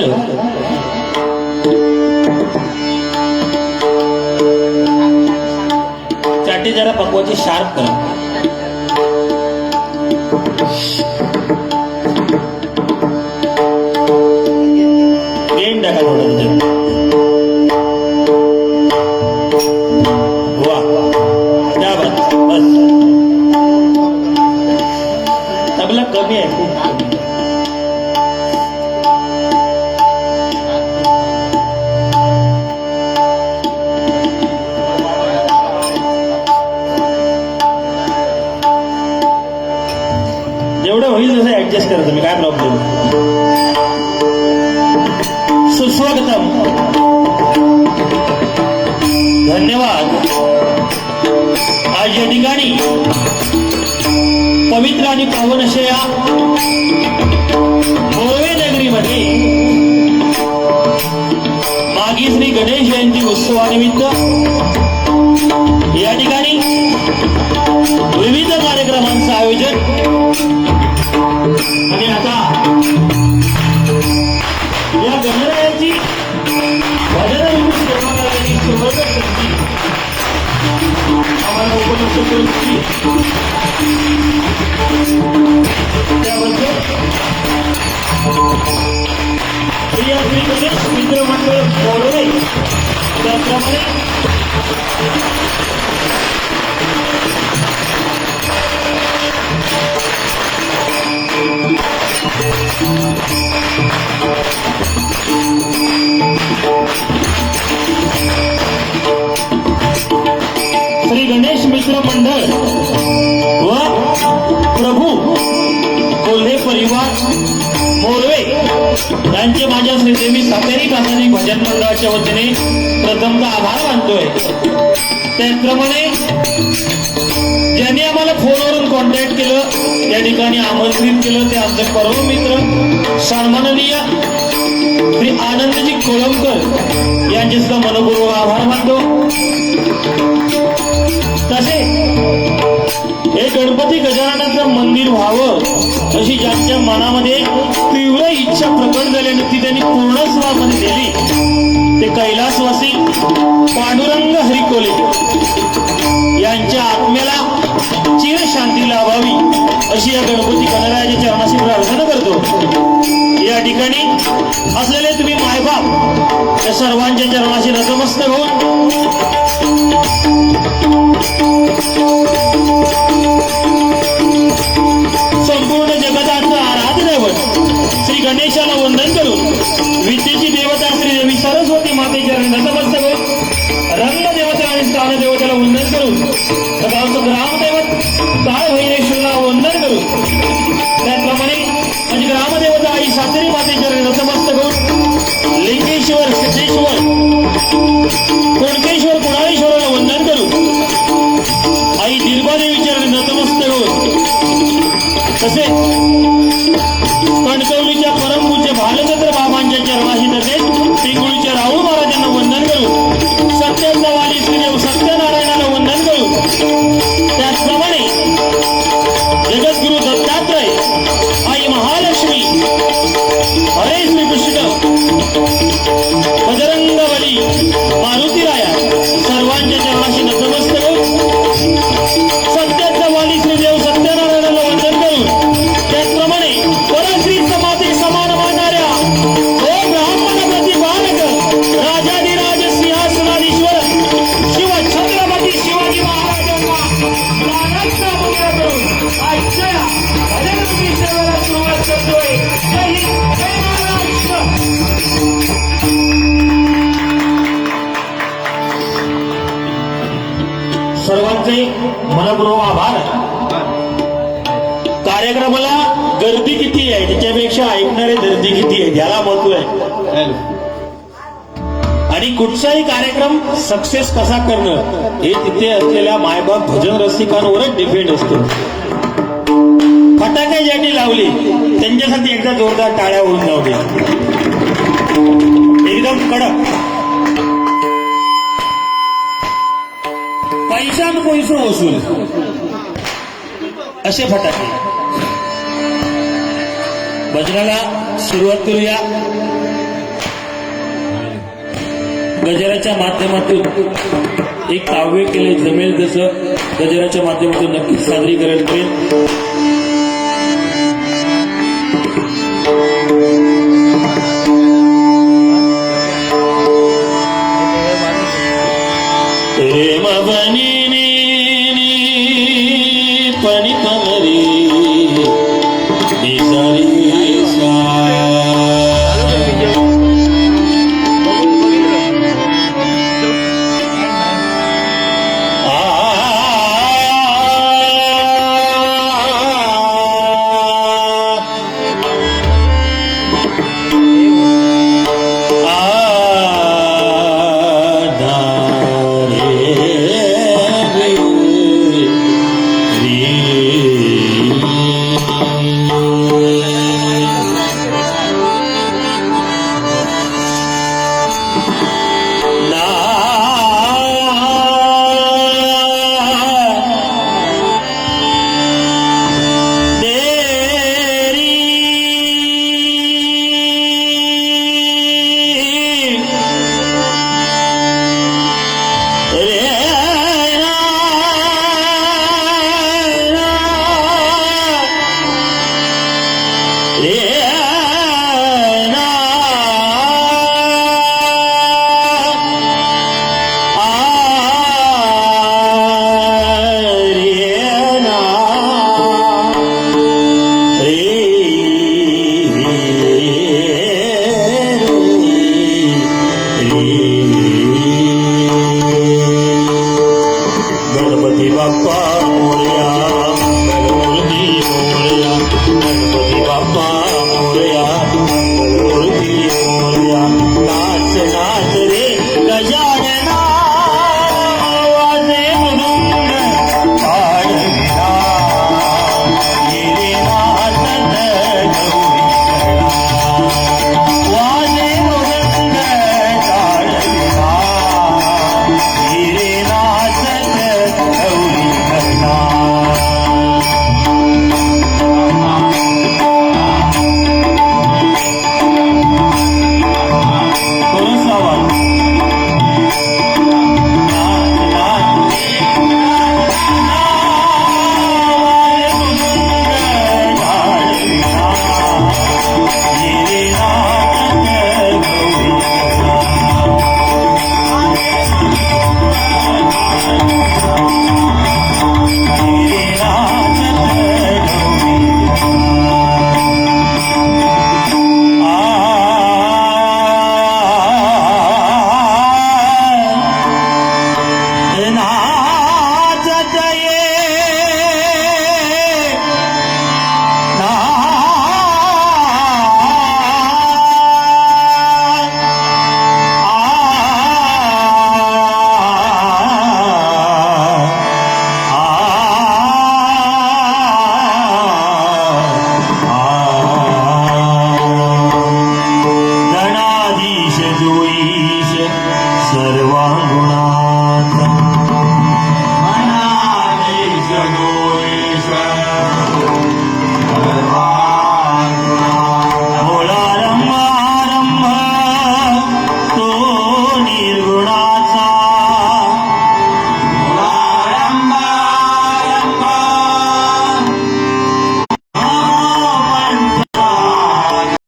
झालं. चाटी जरा पकवाची शार्प करा. होईल तसं ऍडजस्ट करा तुम्ही काय प्रॉब्लेम सुस्वागतम. धन्यवाद. आज या ठिकाणी पवित्र आणि पावन अशा या गोवे नगरीमध्ये मागी श्री गणेश जयंती उत्सवानिमित्त या ठिकाणी विविध कार्यक्रमांचं आयोजन या गणरायाची भजन सेवा करण्याची सुरुवात संधी आम्हाला उपलब्ध करून दिली त्याबद्दल श्री श्री गणेश मित्रमंडळ बोलवणे त्याप्रमाणे श्री गणेश मित्र मंडळ व प्रभू कोल्हे परिवार मोरवे यांचे माझ्या श्रीदेवी सातेरी कासारी भजन मंडळाच्या वतीने प्रथमतः आभार मानतोय. त्याचप्रमाणे ज्यांनी आम्हाला फोनवरून कॉन्टॅक्ट केलं या ठिकाणी आमंत्रित केलं ते आमचे परम मित्र सन्माननीय श्री आनंदजी कोळंबकर यांचे सुद्धा मनपूर्वक आभार मानतो. तसे हे गणपती गजाननाचं मंदिर व्हावं अशी ज्यांच्या मनामध्ये तीव्र इच्छा प्रकट झाली ती त्यांनी पूर्णस्वामध्ये दिली. ते कैलासवासी पांडुरंग हरिकोले यांच्या अशी या गणपती गणरायाच्या चरणाशी प्रार्थना करतो. या ठिकाणी असलेले तुम्ही मायबाप या सर्वांच्या चरणाशी नतमस्त होऊन किती आहे? त्याच्यापेक्षा ऐकणारे गर्दी किती आहे याला महत्त्व आहे. आणि कुठचाही कार्यक्रम सक्सेस कसा करणं हे तिथे असलेल्या मायबाप भजन रसिकांवरच डिपेंड असतो. फटाके ज्यांनी लावली त्यांच्यासाठी एकदा जोरदार टाळ्या होऊन जाऊ एकदम कडक. पैशान पैसो वसूल. असे फटाके. भजनाला सुरुवात करूया. गजराच्या माध्यमातून एक काव्य केले जमेल जसं गजराच्या माध्यमातून नक्कीच सादरीकरण करेल